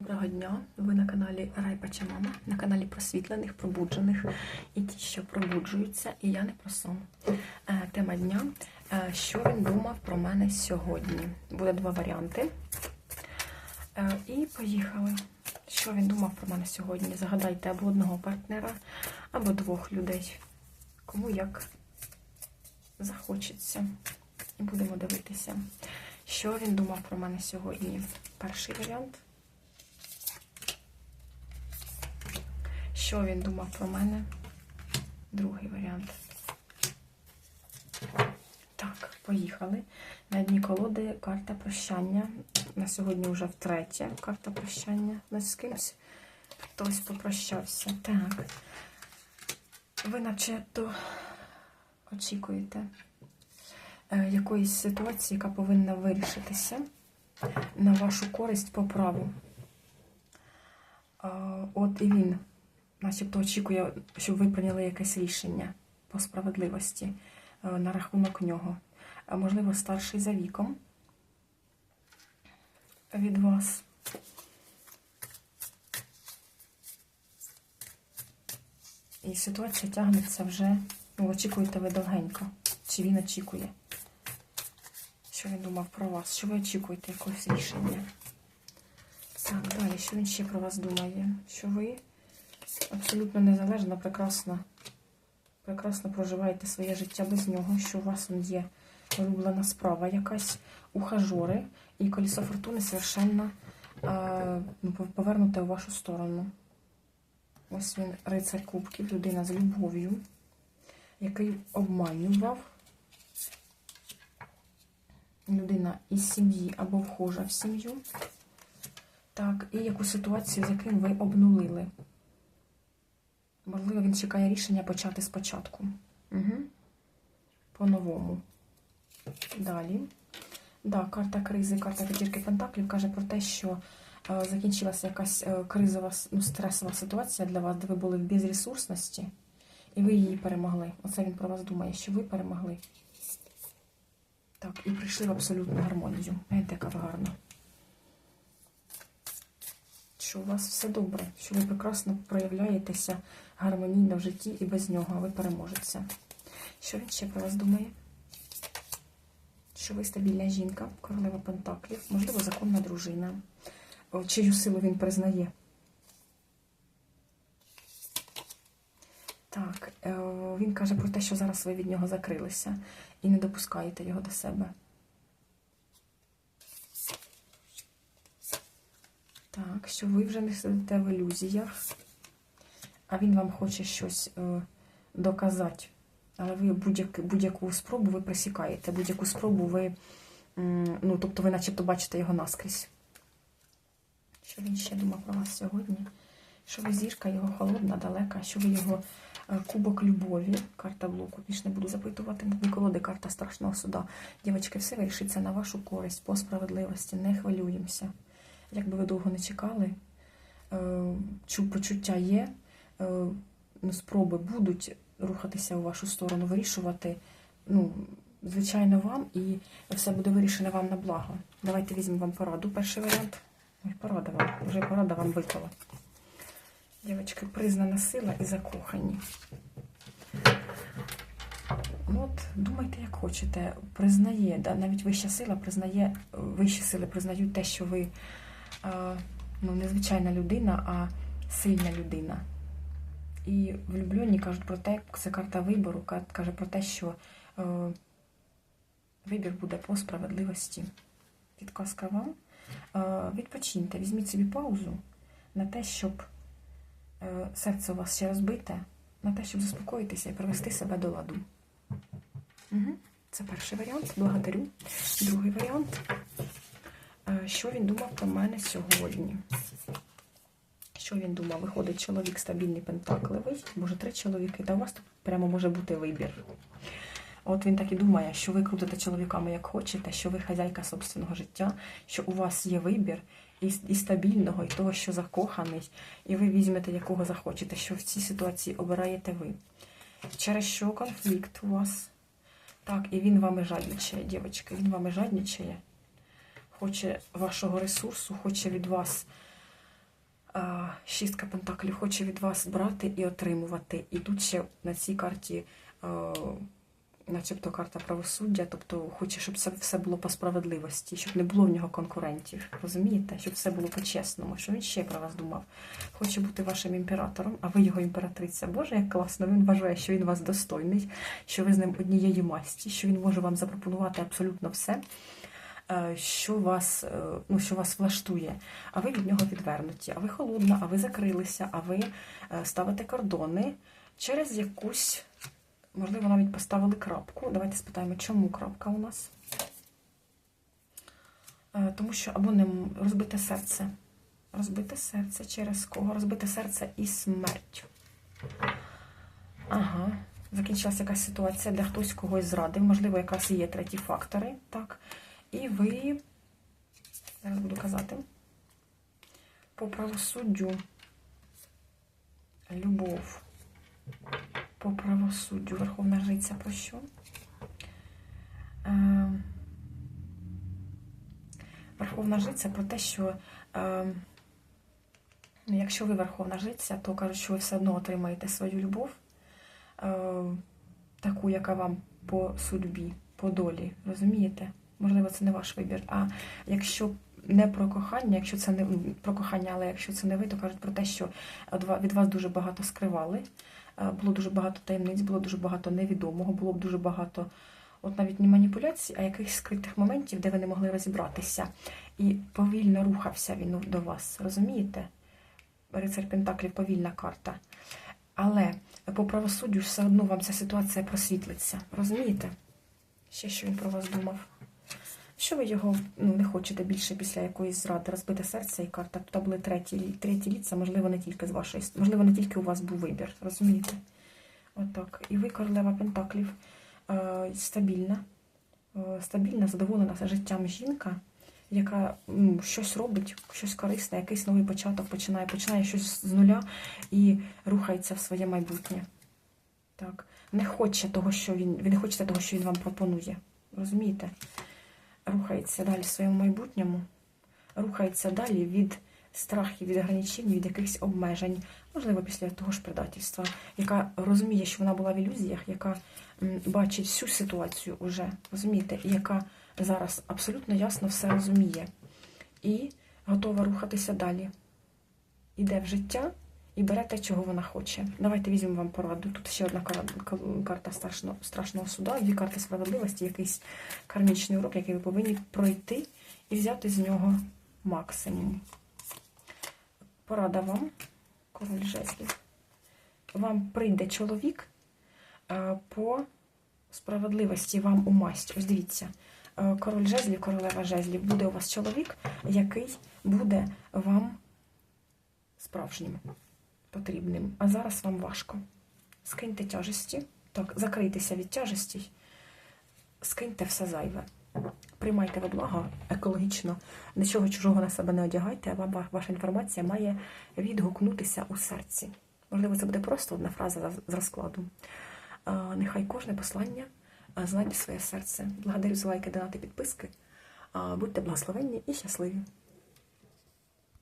Доброго дня! Ви на каналі Райпача Мама, на каналі просвітлених, пробуджених і ті, що пробуджуються, і я не про сон. Е, Тема дня. Е, Що він думав про мене сьогодні? Буде два варіанти. Е, І поїхали. Що він думав про мене сьогодні? Загадайте або одного партнера, або двох людей. Кому як захочеться. І будемо дивитися, що він думав про мене сьогодні. Перший варіант. Що він думав про мене? Другий варіант. Так, поїхали. На дні колоди карта прощання. На сьогодні вже втретє карта прощання. У з кимось хтось попрощався. Так. Ви начебто очікуєте е, якоїсь ситуації, яка повинна вирішитися на вашу користь по праву. От і він начебто очікує, щоб ви прийняли якесь рішення по справедливості е, на рахунок нього. Можливо, старший за віком від вас. І ситуація тягнеться вже, ну, очікуєте ви довгенько. Чи він очікує? Що він думав про вас? Що ви очікуєте якогось рішення? Так, далі, що він ще про вас думає? Що ви абсолютно незалежно, прекрасно, прекрасно проживаєте своє життя без нього, що у вас є улюблена справа якась, ухажори, і колесо фортуни совершенно е, ну, повернуте у вашу сторону. Ось він, рицар кубків, людина з любов'ю, який обманював. Людина із сім'ї або вхожа в сім'ю. Так, і яку ситуацію, з яким ви обнулили. Можливо, він чекає рішення почати спочатку. Угу. По-новому. Далі. Да, карта кризи, карта п'ятірки Пентаклів каже про те, що е, закінчилася якась е, кризова, ну, стресова ситуація для вас, де ви були в безресурсності, і ви її перемогли. Оце він про вас думає, що ви перемогли. Так, і прийшли в абсолютну гармонію. Знаєте, яка ви гарна. Що у вас все добре, що ви прекрасно проявляєтеся гармонійно в житті і без нього, ви переможете. Що він ще про вас думає? Що ви стабільна жінка, королева Пентаклів, можливо, законна дружина, чию силу він признає. Так, е, він каже про те, що зараз ви від нього закрилися і не допускаєте його до себе. Так, що ви вже не сидите в ілюзіях, а він вам хоче щось е, доказати. Але ви будь-яку будь спробу ви присікаєте, будь-яку спробу ви, ну, тобто ви начебто бачите його наскрізь. Що він ще думав про вас сьогодні? Що ви зірка його холодна, далека, що ви його е, кубок любові, карта блоку, більш не буду запитувати, на колоди карта страшного суда. Дівчатки, все вирішиться на вашу користь, по справедливості, не хвилюємося. Як би ви довго не чекали, е, почуття є, е, ну, спроби будуть рухатися у вашу сторону, вирішувати, ну, звичайно, вам, і все буде вирішено вам на благо. Давайте візьмемо вам пораду. Перший варіант. Ой, порада вам. Вже порада вам випала. Дівчатки, признана сила і закохані. От, думайте, як хочете. Признає, да, навіть вища сила признає, вищі сили признають те, що ви ну, не звичайна людина, а сильна людина. І влюблені кажуть про те, це карта вибору, каже про те, що е, вибір буде по справедливості. Підказка вам. Е, відпочиньте, візьміть собі паузу на те, щоб е, серце у вас ще розбите, на те, щоб заспокоїтися і привести себе до ладу. Угу. Це перший варіант. Благодарю. Другий варіант. Що він думав про мене сьогодні? Що він думав? Виходить, чоловік стабільний, пентакливий, може три чоловіки, та у вас тут прямо може бути вибір. От він так і думає, що ви крутите чоловіками як хочете, що ви хазяйка собственного життя, що у вас є вибір і, і стабільного, і того, що закоханий, і ви візьмете, якого захочете, що в цій ситуації обираєте ви. Через що конфлікт у вас? Так, і він вами жадничає, дівчатки, він вами жадничає, хоче вашого ресурсу, хоче від вас А, Шістка пентаклів хоче від вас брати і отримувати. І тут ще на цій карті, е, начебто карта правосуддя, тобто хоче, щоб це все було по справедливості, щоб не було в нього конкурентів. Розумієте? Щоб все було по-чесному, що він ще про вас думав. Хоче бути вашим імператором, а ви його імператриця. Боже, як класно! Він вважає, що він вас достойний, що ви з ним однієї масті, що він може вам запропонувати абсолютно все. Е, Що вас, е, ну, що вас влаштує, а ви від нього відвернуті, а ви холодна, а ви закрилися, а ви е, ставите кордони через якусь, можливо, навіть поставили крапку. Давайте спитаємо, чому крапка у нас? Тому що або не розбите серце. Розбите серце через кого? Розбите серце і смерть. Ага. Закінчилася якась ситуація, де хтось когось зрадив, можливо, якраз є треті фактори. Так. І ви, зараз буду казати, по правосуддю, любов, по правосуддю, Верховна Жриця про що? Е, Верховна Жриця про те, що е, ну, якщо ви Верховна Жриця, то кажуть, що ви все одно отримаєте свою любов, е, таку, яка вам по судьбі, по долі, розумієте? Можливо, це не ваш вибір. А якщо не про кохання, якщо це не про кохання, але якщо це не ви, то кажуть про те, що від вас дуже багато скривали, е, було дуже багато таємниць, було дуже багато невідомого, було б дуже багато, от навіть не маніпуляцій, а якихось скритих моментів, де ви не могли розібратися. І повільно рухався він до вас, розумієте? Рицар Пентаклів повільна карта. Але по правосуддю все одно вам ця ситуація просвітлиться. Розумієте? Ще що він про вас думав. Що ви його ну, не хочете більше після якоїсь зради розбите серце і карта? Тут були треті, треті ліца, можливо, не тільки з вашої можливо, не тільки у вас був вибір, розумієте? Отак. І ви, королева Пентаклів, е, стабільна, е, стабільна, задоволена життям жінка, яка ну, щось робить, щось корисне, якийсь новий початок починає, починає щось з нуля і рухається в своє майбутнє. Так. Не хоче того, що він. Ви не хочете того, що він вам пропонує. Розумієте? Рухається далі в своєму майбутньому, рухається далі від страхів, від ограничень, від якихось обмежень, можливо, після того ж предательства, яка розуміє, що вона була в ілюзіях, яка бачить всю ситуацію уже, розумієте, яка зараз абсолютно ясно все розуміє і готова рухатися далі. Іде в життя і бере те, чого вона хоче. Давайте візьмемо вам пораду. Тут ще одна карта страшного, страшного суда, дві карти справедливості, якийсь кармічний урок, який ви повинні пройти і взяти з нього максимум. Порада вам, король жезлів. Вам прийде чоловік е, по справедливості вам у масть. Ось дивіться, е, король жезлів, королева жезлів, буде у вас чоловік, який буде вам справжнім, потрібним. А зараз вам важко. Скиньте тяжесті, так, закрийтеся від тяжестей, скиньте все зайве. Приймайте во благо екологічно, нічого чужого на себе не одягайте, а ваша інформація має відгукнутися у серці. Можливо, це буде просто одна фраза з- розкладу. Нехай кожне послання знайде своє серце. Благодарю за лайки, донати, підписки. Будьте благословенні і щасливі!